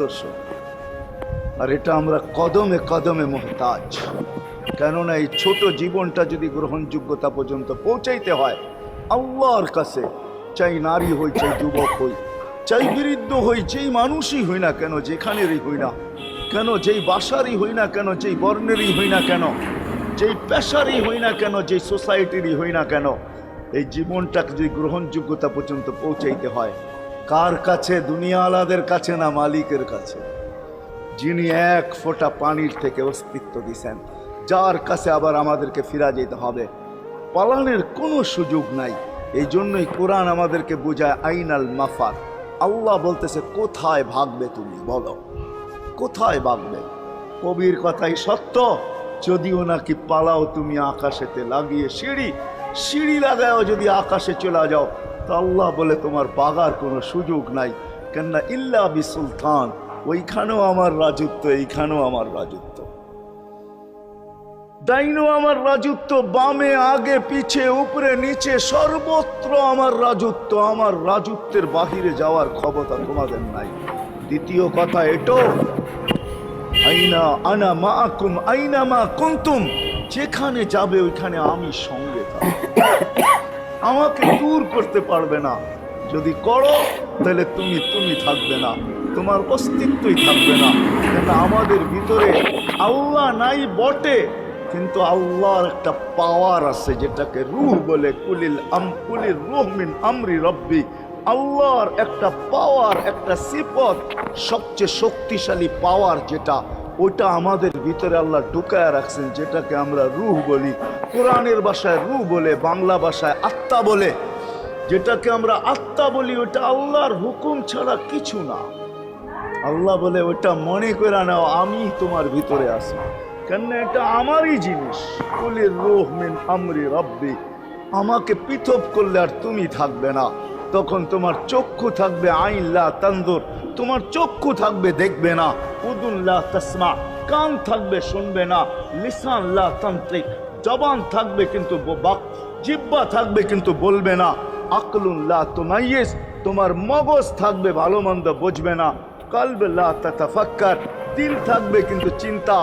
আদর্শ আর এটা আমরা কদমে কদমে মোহতাজ। কেননা এই ছোট জীবনটা যদি গ্রহণযোগ্যতা পর্যন্ত পৌঁছাইতে হয়, আল্লাহর কাছে চাই নারী হই, চাই যুবক হই, চাই বৃদ্ধ হই, যেই মানুষই হই না কেন, যেখানেরই হই না কেন, যেই বাসারই হই না কেন, যেই বর্ণেরই হই না কেন, যেই পেশারই হই না কেন, যেই সোসাইটিরই হই না কেন, এই জীবনটাকে যদি গ্রহণযোগ্যতা পর্যন্ত পৌঁছাইতে হয় কার কাছে? দুনিয়া আলাদের কাছে না মালিকের কাছে? যিনি এক ফোঁটা পানির থেকে অস্তিত্ব দিছেন, যার কাছে আবার আমাদেরকে ফিরা যেতে হবে। পালানের কোনো সুযোগ নাই। এই জন্যই কোরআন আমাদেরকে বোঝায়, আইনাল মাফার আল্লাহ বলতেছে, কোথায় ভাগবে তুমি? বলো। কোথায় ভাগবে? কবির কথাই সত্য। যদিও নাকি পালাও তুমি আকাশেতে লাগিয়ে সিঁড়ি সিঁড়ি লাগাও যদি আকাশে চলে যাও তো আল্লাহ বলে তোমার বাগার কোনো সুযোগ নাই। কেননা ইল্লা বি সুলতান, ওইখানেও আমার রাজত্ব, এইখানেও আমার রাজত্ব। ডাইনো আমার রাজত্ব, বামে, আগে, পিছে, উপরে, নিচে, সর্বত্র আমার রাজত্ব, আমার রাজত্বের বাহিরে যাওয়ার ক্ষমতা তোমাদের নাই। দ্বিতীয় কথা এটো, আইনা আনা মাকুম, আইনা মা কুন্তুম, যেখানে যাবে ওইখানে আমি সঙ্গে থাকব। আমাকে দূর করতে পারবে না। যদি করো, তাহলে তুমি তুমি থাকবে না। তোমার অস্তিত্বই থাকবে না। কেন আমাদের ভিতরে আল্লাহ নাই বটে, কিন্তু আল্লাহর একটা পাওয়ার আছে যেটাকে রুহ বলে, কুলিল আম কুলিল রুহ মিন আমরি রব্বি। আল্লাহর একটা পাওয়ার একটা সিপত সবচেয়ে শক্তিশালী পাওয়ার যেটা, ওইটা আমাদের ভিতরে আল্লাহ ঢুকায় রাখছেন, যেটাকে আমরা রুহ বলি। কোরআনের ভাষায় রু বলে, বাংলা ভাষায় আত্মা বলে, যেটাকে আমরা আত্মা বলি, ওটা আল্লাহর হুকুম ছাড়া কিছু না। আল্লাহ বলে, ওটা মনে করে নাও, আমি তোমার ভিতরে আছি। কেন এটা আমারই জিনিস। কুলির রোহ মিন আমরি রব্বি। আমাকে পৃথক করলে আর তুমি থাকবে না। তখন তোমার চক্ষু থাকবে আইনলা তান্দুর তোমার চক্ষু থাকবে দেখবে না। উদুল্লাহ তসমা। কান থাকবে শুনবে না। লিসানল্লাহ তান্ত্রিক। জবান থাকবে কিন্তু জিব্বা থাকবে কিন্তু বলবে না। আকলুল্লাহ তোমাইয়েস তোমার মগজ থাকবে ভালো মন্দ বুঝবে না। কালবেল্লাহ তাতাফাক্কার, দিল থাকবে কিন্তু চিন্তা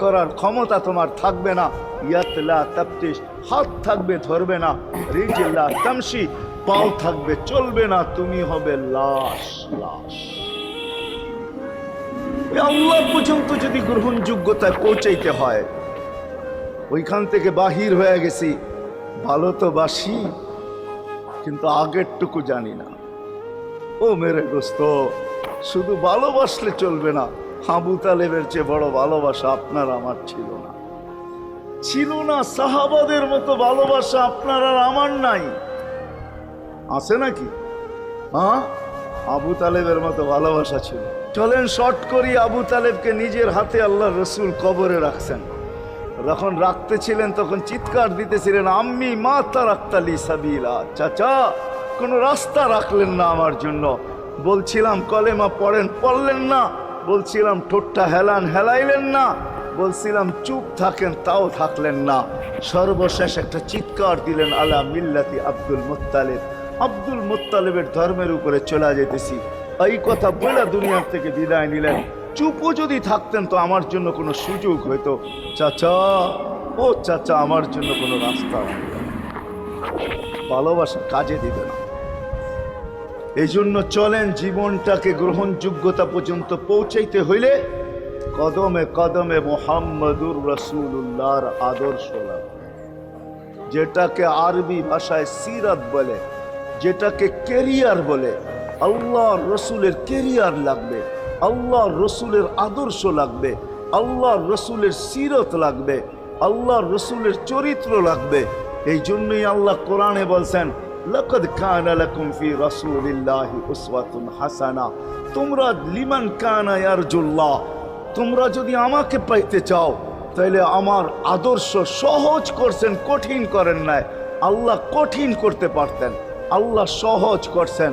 করার ক্ষমতা তোমার থাকবে না। ইয়াতলা তাপ্তিস হাত থাকবে ধরবে না। রিজিল্লা তামসি পাও থাকবে চলবে না, তুমি হবে লাশ লাশ। আল্লাহ পর্যন্ত যদি গ্রহণযোগ্যতায় পৌঁছাইতে হয় ওইখান থেকে বাহির হয়ে গেছি। ভালো তো বাসি, কিন্তু আগেরটুকু জানি না। ও মেরে দোস্ত, শুধু ভালোবাসলে চলবে না। হাবু তালেবের চেয়ে বড় ভালোবাসা আপনার আমার ছিল না। ছিল না সাহাবাদের মতো ভালোবাসা আপনার আর আমার নাই। আছে নাকি? হ্যাঁ? আবু তালেবের মতো ভালোবাসা ছিল। চলেন শর্ট করি, আবু তালেবকে নিজের হাতে আল্লাহ রসুল কবরে রাখছেন। যখন রাখতেছিলেন তখন চিৎকার দিতেছিলেন, আম্মি মা তারাক্তালি সাবিলা, চাচা, কোনো রাস্তা রাখলেন না আমার জন্য। বলছিলাম, কলেমা পড়েন, পড়লেন না। বলছিলাম, ঠোঁটটা হেলান, হেলাইলেন না। বলছিলাম, চুপ থাকেন, তাও থাকলেন না। সর্বশেষ একটা চিৎকার দিলেন, আলা মিল্লাতি আব্দুল মুত্তালিব। আব্দুল মোত্তালেবের ধর্মের উপরে চলে যেতেছি। এই কথা বলে দুনিয়ার থেকে বিদায় নিলেন। চুপও যদি থাকতেন তো আমার জন্য কোনো সুযোগ হইতো। চাচা, ও চাচা, আমার জন্য কোনো রাস্তা ভালোবাসা কাজে দিবে না। এই জন্য চলেন জীবনটাকে গ্রহণযোগ্যতা পর্যন্ত পৌঁছাইতে হইলে কদমে কদমে মোহাম্মদুর রসুল্লাহর আদর্শ লাগবে যেটাকে আরবি ভাষায় সিরাত বলে, যেটাকে কেরিয়ার বলে আল্লাহ রসুলের কেরিয়ার লাগবে। আল্লাহ রসুলের আদর্শ লাগবে, আল্লাহ রসুলের সিরত লাগবে, আল্লাহ রসুলের চরিত্র লাগবে। এই জন্যই আল্লাহ কোরআনে বলছেন, লকদ হাসানা। তোমরা লিমান ইয়ারজুল্লাহ, তোমরা যদি আমাকে পাইতে চাও তাহলে আমার আদর্শ সহজ করছেন, কঠিন করেন নাই। আল্লাহ কঠিন করতে পারতেন, আল্লাহ সহজ করছেন।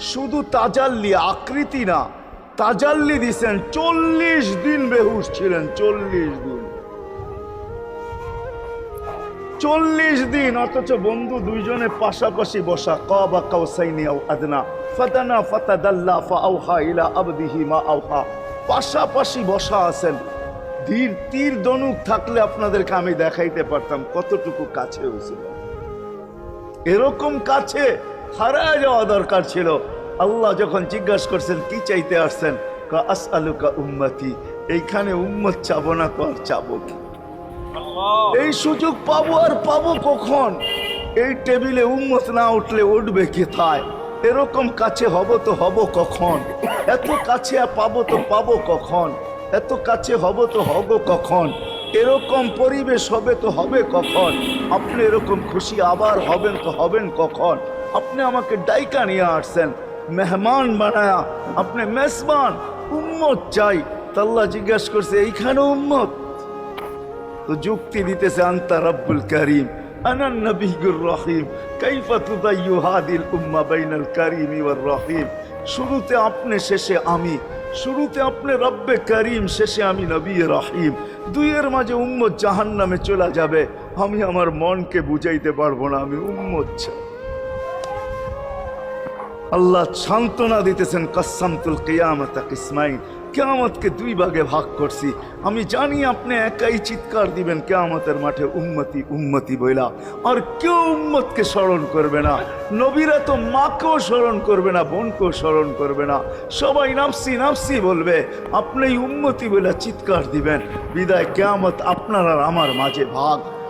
শুধু তাজাল্লি, আকৃতি না। তাজাল্লি দিছেন চল্লিশ দিন বেহুশ ছিলেন, চল্লিশ দিন। চল্লিশ দিন, অথচ বন্ধু দুইজনে পাশাপাশি বসা, কাবা কাউসাইনি আও আদনা। ফাতানা ফাতাদাল্লা ফাআউহা ইলা আবদিহি মা আউহা। পাশাপাশি বসা আছেন। ধীর তীর দনুক থাকলে আপনাদেরকে আমি দেখাইতে পারতাম কতটুকু কাছে হয়েছিল। এরকম কাছে হারায় যাওয়া দরকার ছিল। আল্লাহ যখন জিজ্ঞাসা করছেন কি চাইতে আসছেন? আস আলুকা উম্মতি এইখানে উম্মত চাবো না তো আর চাবো কি? এই সুযোগ পাবো আর পাবো কখন? এই টেবিলে উন্মত না উঠলে উঠবে কোথায়? এরকম কাছে হব তো হব কখন? এত কাছে আর পাবো তো পাবো কখন? এত কাছে হব তো হব কখন? এরকম পরিবেশ হবে তো হবে কখন? আপনি এরকম খুশি আবার হবেন তো হবেন কখন? আপনি আমাকে ডাইকা নিয়ে আসছেন মেহমান বানায়া আপনি মেসমান উম্মত চাই তাল্লা জিজ্ঞাসা করছে এইখানে উম্মত তো যুক্তি দিতেছে আন্তা রব্বুল করিম আমি আমার মনকে বুঝাইতে পারব না আমি উম্মত চাই আল্লাহ সান্ত্বনা দিতেছেন কাসামতুল কেয়ামত কিসমাইন। কেয়ামতকে দুই ভাগে ভাগ করছি। আমি জানি আপনি একাই চিৎকার দিবেন, কেয়ামতের মাঠে উম্মতি উম্মতি বইলা। আর কেউ উম্মতকে স্মরণ করবে না। নবীরা তো মাকেও স্মরণ করবে না, বোনকেও স্মরণ করবে না। সবাই নাফসি নাফসি বলবে, আপনি উম্মতি বইলা চিৎকার দিবেন। বিদায়, কেয়ামত আপনার আর আমার মাঝে ভাগ।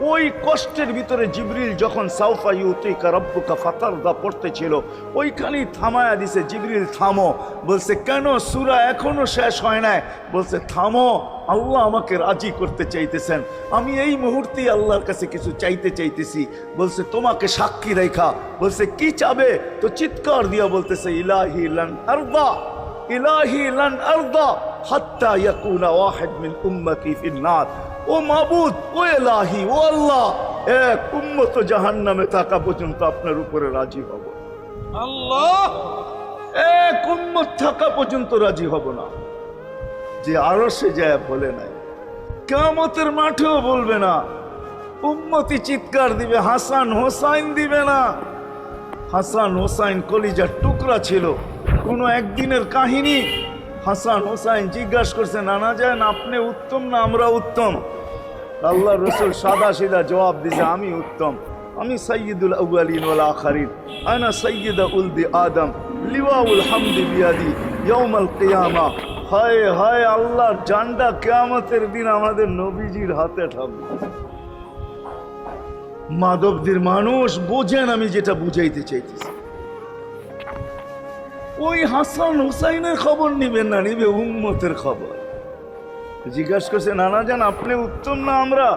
ওই কষ্টের ভিতরে জিবরিল যখন সাউফা ইউতিকা রব্বুকা ফাতারদা পড়তেছিল, ওইখানেই থামায়া দিছে, জিবরিল, থামো। বলছে, কেন? সুরা এখনও শেষ হয় নাই। বলছে, থামো, আল্লাহ আমাকে রাজি করতে চাইতেছেন। আমি এই মুহূর্তে আল্লাহর কাছে কিছু চাইতে চাইতেছি। বলছে, তোমাকে সাক্ষী রেখা। বলছে, কি চাবে? তো চিৎকার দিয়া বলতেছে, ইলাহি লান আরদা, ইলাহি লান আরদা, হাত্তা ইয়াকুনা ওয়াহিদ মিন উম্মতি ফিন নার। ও মাবুদ ও এলাহি ও আল্লাহ এক উম্মত জাহান্নামে থাকা পর্যন্ত আপনার উপরে রাজি হব। আল্লাহ! এক উম্মত থাকা পর্যন্ত রাজি হব না। যে আরও সে যায় বলে নাই কেমতের মাঠেও বলবে না। উম্মতি চিৎকার দিবে হাসান হোসাইন দিবে না। হাসান হোসাইন কলিজার টুকরা ছিল কোনো একদিনের কাহিনী। হাসান হোসাইন জিজ্ঞাসা করছেন করছে নানা যান আপনি উত্তম না আমরা উত্তম? আল্লাহ রসুল সাদা সিধা জবাব দিছে, আমি উত্তম। আমি সৈয়দুল আউয়ালিন ওয়াল আখারিন। আনা সৈয়দ আদম। লিওয়াউল হামদি বিয়াদি ইয়াউমাল কিয়ামা। হায় হায়, আল্লাহর জান্ডা কেয়ামতের দিন আমাদের নবীজির হাতে থাকবে। মাধবদের মানুষ বোঝেন আমি যেটা বুঝাইতে চাইতেছি। ওই হাসান হুসাইনের খবর নিবেন না, নিবে উম্মতের খবর। জিজ্ঞাসা করছে, নানা যান আপনি উত্তম না আমরা?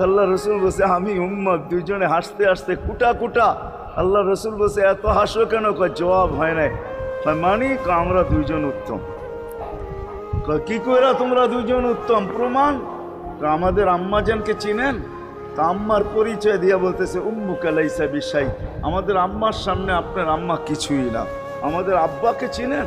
আল্লাহ রসুল বসে আমি উম্মত, দুইজনে হাসতে হাসতে কুটা কুটা। আল্লাহ রসুল বসে এত হাসো কেন? কয়, জবাব হয় নাই। মানি আমরা দুইজন উত্তম। কি কইরা তোমরা দুইজন উত্তম? প্রমাণ? আমাদের আম্মাজানকে চিনেন? তা আম্মার পরিচয় দিয়া বলতেছে উম্মু কালাইসা বিশাই। আমাদের আম্মার সামনে আপনার আম্মা কিছুই না। আমাদের আব্বাকে চিনেন?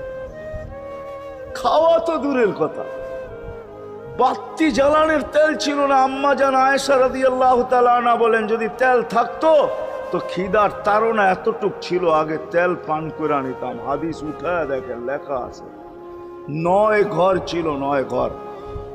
খাওয়া তো দূরের কথা। বাত্তি জ্বালানের তেল ছিল না। আম্মা জান আয়েশা রাদিয়াল্লাহু আল্লাহ না বলেন, যদি তেল থাকতো, তো খিদার তারা এতটুক ছিল, আগে তেল পান করে নিতাম। হাদিস উঠায় দেখেন, লেখা আছে। নয় ঘর ছিল, নয় ঘর।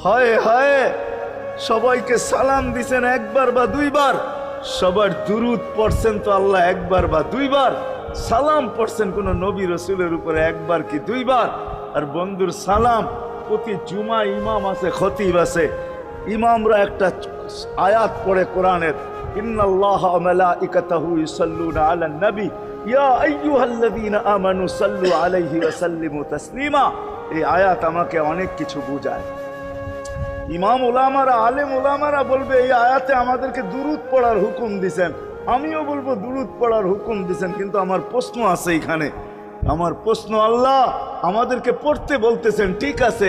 হায় হায়, সবাইকে সালাম দিছেন একবার বা দুইবার। সবার দুরুদ পড়ছেন তো আল্লাহ একবার বা দুইবার। সালাম পড়ছেন কোন নবী রসুলের উপরে একবার কি দুইবার? আর বন্ধুর সালাম, প্রতি জুমা ইমাম আছে, খতিব আছে। ইমামরা একটা আয়াত পড়ে কোরআনের, ইন্নাল্লাহ মালাইকাতাহু ইউসাল্লুনা আলান নবী। ইয়া আইয়ুহাল্লাযীনা আমানু সাল্লু আলাইহি ওয়া সাল্লিমু তাসলিমা। এই আয়াত আমাকে অনেক কিছু বোঝায়। ইমাম ওলামারা আলেম ওলামারা বলবে, এই আয়াতে আমাদেরকে দুরুদ পড়ার হুকুম দিছেন। আমিও বলব, দুরুদ পড়ার হুকুম দিছেন। কিন্তু আমার প্রশ্ন আছে এখানে। আমার প্রশ্ন আল্লাহ আমাদেরকে পড়তে বলতেছেন, ঠিক আছে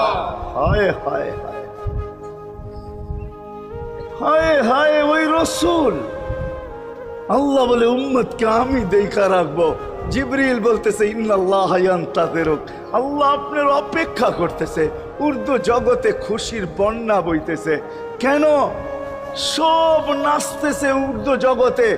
হায় হায় হায়। হায় হায়, ওই রসুল। আল্লাহ বলে, উম্মতকে আমি দেখা রাখব। জিবরিল বলতেছে, ইন্নাল্লাহ ইয়ান্তাদেরক আল্লাহ আপনার অপেক্ষা করতেছে, উর্দু জগতে খুশির বন্যা বইতেছে। কেন? সব নাচতেছে উর্দু জগতে।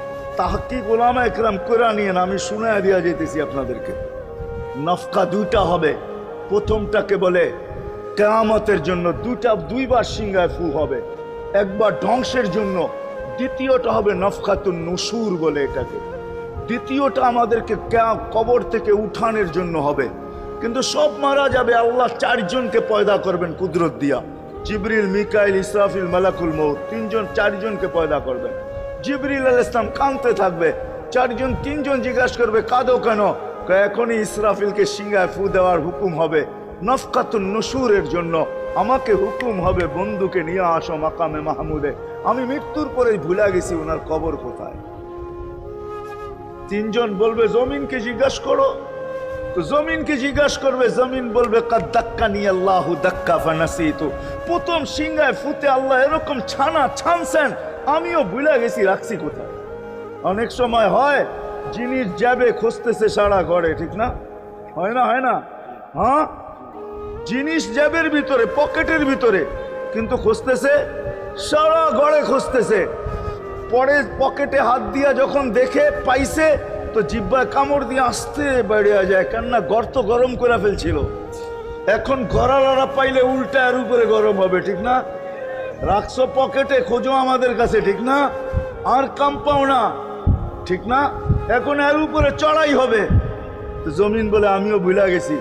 তাহাকি গোলাম একরাম করে নিয়ে আমি শুনে দিয়া যেতেছি আপনাদেরকে। নফকা দুইটা হবে। প্রথমটাকে বলে, কেয়ামতের জন্য দুটা দুইবার সিংহায় ফু হবে। একবার ধ্বংসের জন্য। দ্বিতীয়টা হবে নফকাতুন নসুর বলে এটাকে। দ্বিতীয়টা আমাদেরকে কবর থেকে উঠানের জন্য হবে। কিন্তু সব মারা যাবে, আল্লাহ চারজনকে পয়দা করবেন কুদরত দিয়া। জিবরিল, মিকাইল, ইসরাফিল, মালাকুল মৌ তিনজন, চারজনকে পয়দা করবেন। জিবরিল আল ইসলাম কাঁদতে থাকবে। চারজন, তিনজন জিজ্ঞাসা করবে, কাঁদো কেন? এখনই ইসরাফিলকে সিঙ্গায় ফু দেওয়ার হুকুম হবে। নফকাতুন নসুরের জন্য আমাকে হুকুম হবে বন্ধুকে নিয়ে আসো মাকামে মাহমুদে। আমি মৃত্যুর পরেই ভুলে গেছি ওনার কবর কোথায়। তিনজন বলবে, জমিনকে জিজ্ঞাসা করো। তো জমিনকে জিজ্ঞাসা করবে, জমিন বলবে নিয়ে আল্লাহ দাক্কা ফানাসি প্রথম সিংহায় ফুতে আল্লাহ এরকম ছানা ছানছেন। আমিও ভুলে গেছি রাখছি কোথায়। অনেক সময় হয়, জিনিস যাবে খুঁজতেছে সারা ঘরে, ঠিক না? হয় না হয় না? হ্যাঁ? জিনিস জ্যাবের ভিতরে, পকেটের ভিতরে, কিন্তু খুঁজতেছে, সারা ঘরে খুঁজতেছে। পরে পকেটে হাত দিয়া যখন দেখে, পাইছে, তো জিব্বায় কামড় দিয়ে আসতে বেড়ে যায়, কেননা গর্ত গরম করে ফেলছিল। এখন গড়ালারা পাইলে উল্টা আর উপরে গরম হবে, ঠিক না? রাখছো পকেটে, খোঁজো আমাদের কাছে, ঠিক না? আর কাম পাও না, ঠিক না? এখন এর উপরে চড়াই হবে। জমিন বলে আমিও ভুলে গেছি।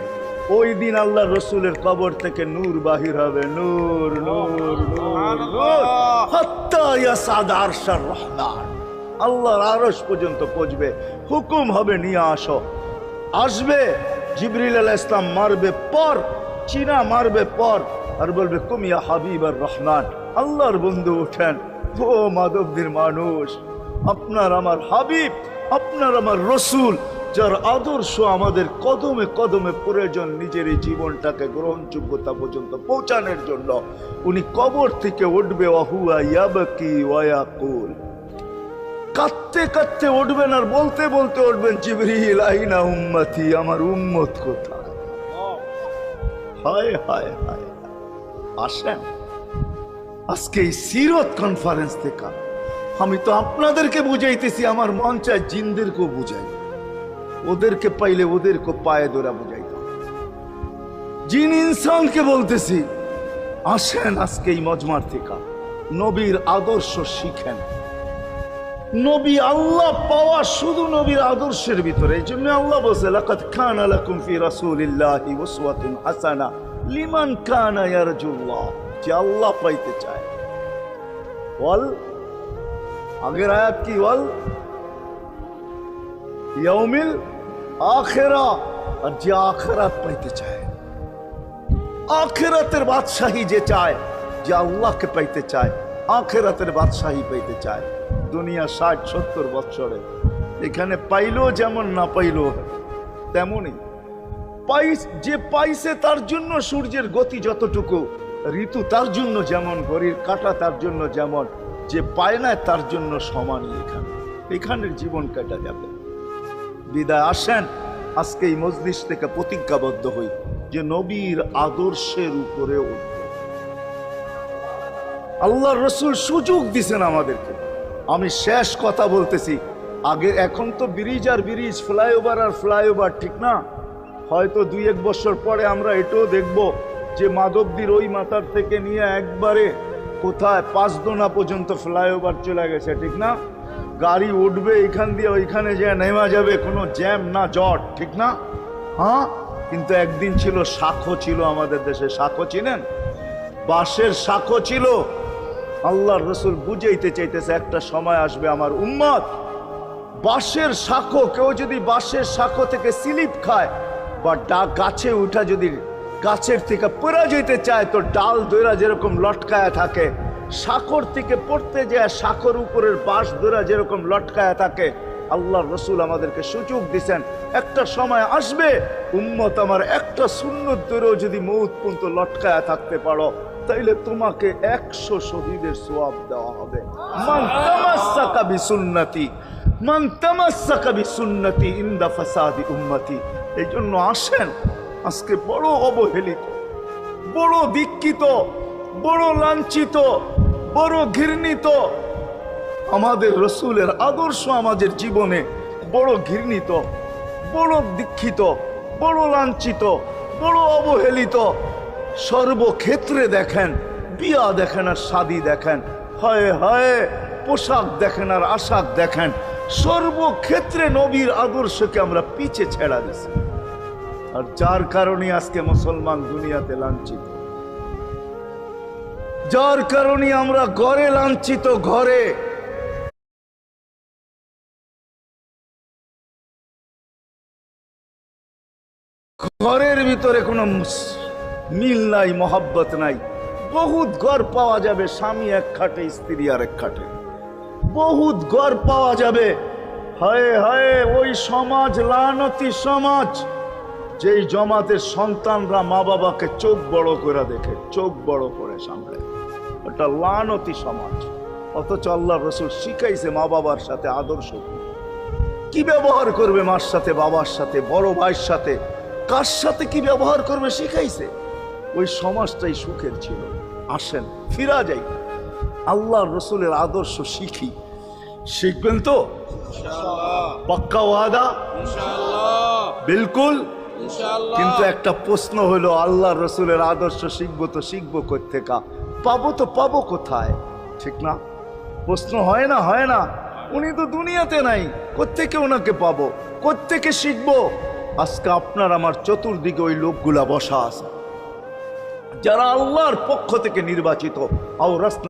ওই দিন আল্লাহ রসুলের কবর থেকে নূর বাহির হবে। নূর নূর রহমান। আল্লাহর আরস পর্যন্ত পৌঁছবে। হুকুম হবে, নিয়ে আসো। আসবে, জিবরিল আলাহ ইসলাম মারবে পর, চীনা মারবে পর, আর বলবে কুমিয়া হাবিব আর রহমান। আল্লাহর বন্ধু ওঠেন ও মাধবদের মানুষ, আপনার আমার হাবিব, আপনার আমার রসুল, যার আদর্শ আমাদের কদমে কদমে প্রয়োজন নিজের এই জীবনটাকে গ্রহণযোগ্যতা পর্যন্ত পৌঁছানোর জন্য, উনি কবর থেকে উঠবে ওয়াকুল কাঁদতে কাঁদতে উঠবেন আর বলতে বলতে উঠবেন, জিবরিল, আইনা উম্মতি, আমার উম্মত কোথায়? হায় হায় হায়। আসেন। আজকে এই সিরত কনফারেন্স থেকে আমি তো আপনাদেরকে বুঝাইতেছি, আমার মন চায় জিনদেরকেও বুঝাই। ওদেরকে পাইলে ওদেরকে পায়ে ধরা বুঝাইতাম জিন ইনসানকে বলতেছি, আসেন আজকে এই মজমার থেকে। নবীর আদর্শ শিখেন। নবী আল্লাহ পাওয়া শুধু নবীর আদর্শের ভিতরে, এই জন্য আল্লাহ বলছে, লাকাদ কানা লাকুম ফি রাসূলিল্লাহি উসওয়াতুন হাসানা লিমান কানা ইয়ারজুল্লাহ। যে আল্লাহ পাইতে চায়। বল, আগের আয়াত কি বল? ইয়াউমিল আখেরা, আর যে আখেরাত পাইতে চায়। আখেরাতের বাদশাহী যে চায়, যে আল্লাহকে পাইতে চায়, আখেরাতের বাদশাহী পাইতে চায়। দুনিয়া ষাট, সত্তর বৎসরে। এখানে পাইলো যেমন না পাইলো, তেমনই। পাইস, যে পাইছে তার জন্য সূর্যের গতি যতটুকু ঋতু তার জন্য যেমন ঘড়ির কাটা তার জন্য যেমন, যে পায় না তার জন্য সমানই এখানে। এখানের জীবন কাটা যাবে। বিদায়, আসেন। আজকে এই মজলিস থেকে প্রতিজ্ঞাবদ্ধ হই যে নবীর আদর্শের উপরে উঠব। আল্লাহ রসুল সুযোগ দিছেন আমাদেরকে। আমি শেষ কথা বলতেছি। আগে এখন তো ব্রিজ আর ব্রিজ, ফ্লাইওভার আর ফ্লাইওভার ঠিক না? হয়তো দুই এক বছর পরে আমরা এটাও দেখব যে মাধবদীর ওই মাথার থেকে নিয়ে একবারে কোথায় পাঁচদোনা পর্যন্ত ফ্লাইওভার চলে গেছে, ঠিক না? গাড়ি উঠবে এখান দিয়ে, ওইখানে যে নেমা যাবে, কোনো জ্যাম না, জট, ঠিক না? হ্যাঁ? কিন্তু একদিন ছিল শাখো ছিল আমাদের দেশে, শাখো চিনেন? বাঁশের শাখো ছিল। আল্লাহর রসুল বুঝাইতে চাইতেছে, একটা সময় আসবে আমার উম্মত, বাঁশের শাখো, কেউ যদি বাঁশের শাখো থেকে স্লিপ খায় বা ডা, গাছে উঠা যদি গাছের থেকে পড়ে যেতে চায় তো ডাল দৈরা যেরকম লটকায়া থাকে শাখর থেকে পড়তে যায় শাখর উপরের বাঁশ দৈরা যেরকম লটকায়া থাকে আল্লাহ রসুল আমাদেরকে সুযোগ দিছেন, একটা সময় আসবে, উম্মত আমার একটা সুন্নত দৈরেও যদি মৌত পর্যন্ত লটকায়া থাকতে পারো, তাইলে তোমাকে একশো শহীদের সোয়াব দেওয়া হবে। মান তামাসসাকা বিসুন্নতি, মান তামাসসাকা বিসুন্নতি ইনদা ফাসাদি উম্মতি। এই জন্য আসেন আজকে বড় অবহেলিত, বড় দীক্ষিত, বড় লাঞ্ছিত, বড় ঘৃণিত। আমাদের রসুলের আদর্শ আমাদের জীবনে বড় ঘৃণিত, বড় দীক্ষিত, বড় লাঞ্ছিত, বড় অবহেলিত। সর্বক্ষেত্রে দেখেন, বিয়া দেখেন আর শাদি দেখেন, হয় হয় পোশাক দেখেন আর আশাক দেখেন, সর্বক্ষেত্রে নবীর আদর্শকে আমরা পিছে ছেড়া দিছি। আর যার কারণে আজকে মুসলমান দুনিয়াতে লাঞ্ছিত। যার কারণে আমরা ঘরে লাঞ্ছিত ঘরে। ঘরের ভিতরে কোনো মিল নাই, মহাব্বত নাই। বহুত ঘর পাওয়া যাবে স্বামী এক খাটে, স্ত্রী আর এক খাটে। বহুত ঘর পাওয়া যাবে। হায় হায়, ওই সমাজ, লানতি সমাজ। যেই জমাতের সন্তানরা মা বাবাকে চোখ বড় করে দেখে চোখ বড় করে সামনে ওটা লানতি সমাজ। অথচ আল্লাহ রসুল শিখাইছে মা বাবার সাথে আদর্শ কি। কি ব্যবহার করবে মার সাথে বাবার সাথে বড় ভাইয়ের সাথে? কার সাথে কি ব্যবহার করবে শিখাইছে? ওই সমাজটাই সুখের ছিল। আসেন ফিরা যাই। আল্লাহ রসুলের আদর্শ শিখি। শিখবেন তো? পাক্কা ওয়াদা? বিলকুল? কিন্তু একটা প্রশ্ন হলো আল্লাহ রসুলের আদর্শ শিখব তো শিখব কোথেকা পাবো তো পাবো কোথায়? ঠিক না? প্রশ্ন হয় না হয় না। উনি তো দুনিয়াতে নাই, কোত্থেকে ওনাকে পাবো? কোত্থেকে শিখব? আজকে আপনার আমার চতুর্দিকে ওই লোকগুলা বসা আছে। যারা আল্লাহর পক্ষ থেকে নির্বাচিত আও রাস্তা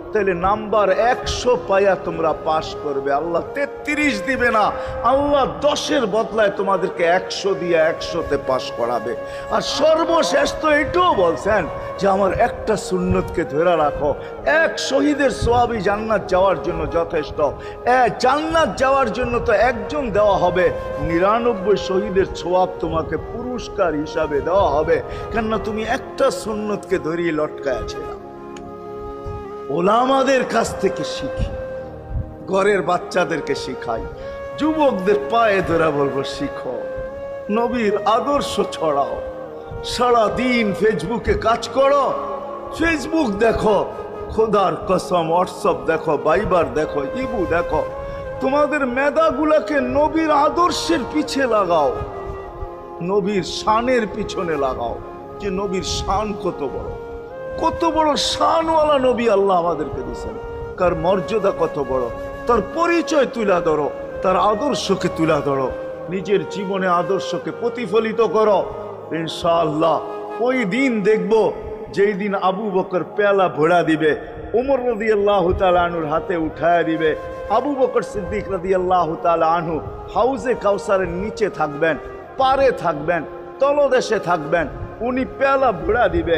তাহলে নাম্বার একশো পাইয়া তোমরা পাশ করবে। আল্লাহ তেত্রিশ দিবে না, আল্লাহ দশের বদলায় তোমাদেরকে একশো দিয়ে একশোতে পাশ করাবে। আর সর্বশেষ তো এটাও বলছেন যে আমার একটা সুন্নতকে ধরে রাখো। এক শহীদের সোয়াবি জান্নাত যাওয়ার জন্য যথেষ্ট। জান্নাত যাওয়ার জন্য তো একজন দেওয়া হবে। নিরানব্বই শহীদের সোয়াব তোমাকে পুরস্কার হিসাবে দেওয়া হবে। কেননা তুমি একটা সুন্নতকে ধরিয়ে লটকায় ছিলাম ওলামাদের কাছ থেকে শিখি, ঘরের বাচ্চাদেরকে শিখাই, যুবকদের পায়ে ধরা বলব, শিখো, নবীর আদর্শ ছড়াও সারা দিন ফেসবুকে কাজ করো, ফেসবুক দেখো, খোদার কসম, হোয়াটসঅ্যাপ দেখো, বাইবার দেখো, ইবু দেখো, তোমাদের মেধাগুলাকে নবীর আদর্শের পিছে লাগাও, নবীর শানের পিছনে লাগাও, যে নবীর শান কত বড়। কত বড় শানওয়ালা নবী আল্লাহ আমাদেরকে দিয়েছেন। তার মর্যাদা কত বড়, তার পরিচয় তুলা ধরো, তার আদর্শকে তুলা ধরো, নিজের জীবনে আদর্শকে প্রতিফলিত করো। ইনশাআল্লাহ, ওই দিন দেখব যেই দিন আবু বকর পেলা ভোড়া দিবে, উমর রদি আল্লাহ আনুর হাতে উঠায় দিবে, আবু বকর সিদ্দিক রদি আল্লাহ আনহু হাউজে কাউসারের নিচে থাকবেন, পারে থাকবেন, তলদেশে থাকবেন, উনি পেলা ভোড়া দিবে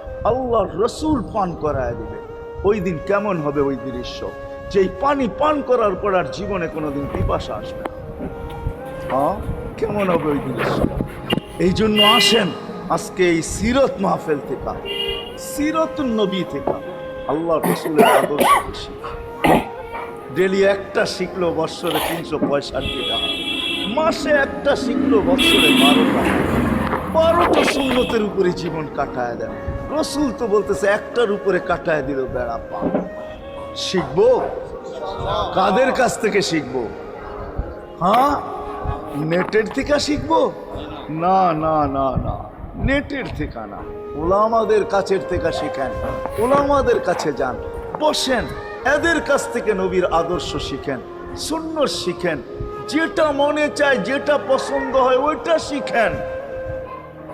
আল্লাহ রসুল পান করায় দিবে। ওই দিন কেমন হবে ওই দৃশ্য? যেই পানি পান করার পর আর জীবনে কোনোদিন পিপাসা আসবে না। হ্যাঁ কেমন হবে ওই দৃশ্য? এই জন্য আসেন, আজকে এই সিরত মাহফেল থেকে। সিরত নবী থেকে। আল্লাহ রসুলের আদর্শ ডেলি একটা শিখলো বৎসরে তিনশো পঁয়ষট্টি টাকা মাসে একটা শিখলো বৎসরে বারোটা বারোটা সুন্নতের উপরে জীবন কাটায় দেন। রসুল তো বলতেছে, একটার উপরে কাটায় দিল বেড়া পা। শিখব? কাদের কাছ থেকে শিখব? হ্যাঁ? নেটের থেকে শিখব? না না না না, নেটের থেকে না। ওলামাদের কাছের থেকে শিখেন, ওলামাদের কাছে যান, বসেন, এদের কাছ থেকে নবীর আদর্শ শিখেন শূন্য শিখেন, যেটা মনে চায়, যেটা পছন্দ হয়, ওইটা শিখেন।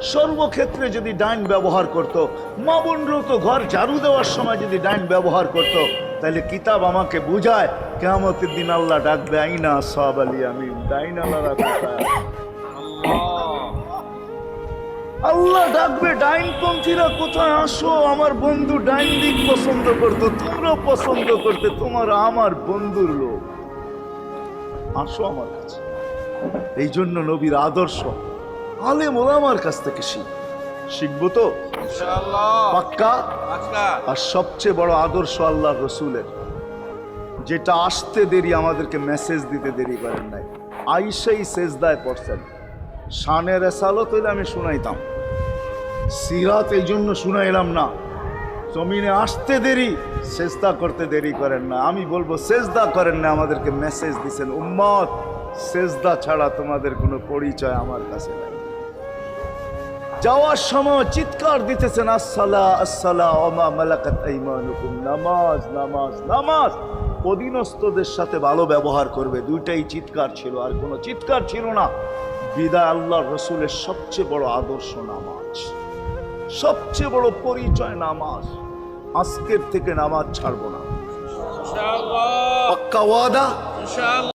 সর্বক্ষেত্রে যদি ডাইন ব্যবহার করত, মা বোনরাও তো ঘর ঝাড়ু দেওয়ার সময় যদি ডাইন ব্যবহার করত, তাহলে কিতাব আমাকে বুঝায় কেমতের দিন আল্লাহ ডাকবে, আইনা সব আলী আমি ডাইন আল্লাহ আল্লাহ। ডাকবে, ডাইন পন্থীরা কোথায় আসো? আমার বন্ধু ডাইন দিক পছন্দ করতো তোমরা পছন্দ করতে, তোমার আমার বন্ধুর লোক। আসো আমার কাছে। এই জন্য নবীর আদর্শ। আলে মোলামার কাছ থেকে শিখ। শিখব তো? পাক্কা? আর সবচেয়ে বড় আদর্শ আল্লাহ রসুলের। যেটা আসতে দেরি আমাদেরকে মেসেজ দিতে দেরি করেন নাই। আইসাই সেজদায় পড়ছেন। শানের এসালত হইলে আমি শুনাইতাম। সিরাত এই জন্য শুনাইলাম না। জমিনে আসতে দেরি সেজদা করতে দেরি করেন না। আমি বলব সেজদা করেন না আমাদেরকে মেসেজ দিছেন। উম্মত সেজদা ছাড়া তোমাদের কোনো পরিচয় আমার কাছে নাই। যাওয়ার সময় চিৎকার দিতেছেন আসসালা আসসালা ওমা মালাকাত আইমানুকুম। নামাজ নামাজ নামাজ। অধীনস্থদের সাথে ভালো ব্যবহার করবে। দুইটাই চিৎকার ছিল আর কোনো চিৎকার ছিল না। বিদায় আল্লাহ রসুলের সবচেয়ে বড় আদর্শ নামাজ। সবচেয়ে বড় পরিচয় নামাজ। আজকের থেকে নামাজ ছাড়বো না। পাক্কা ওয়াদা?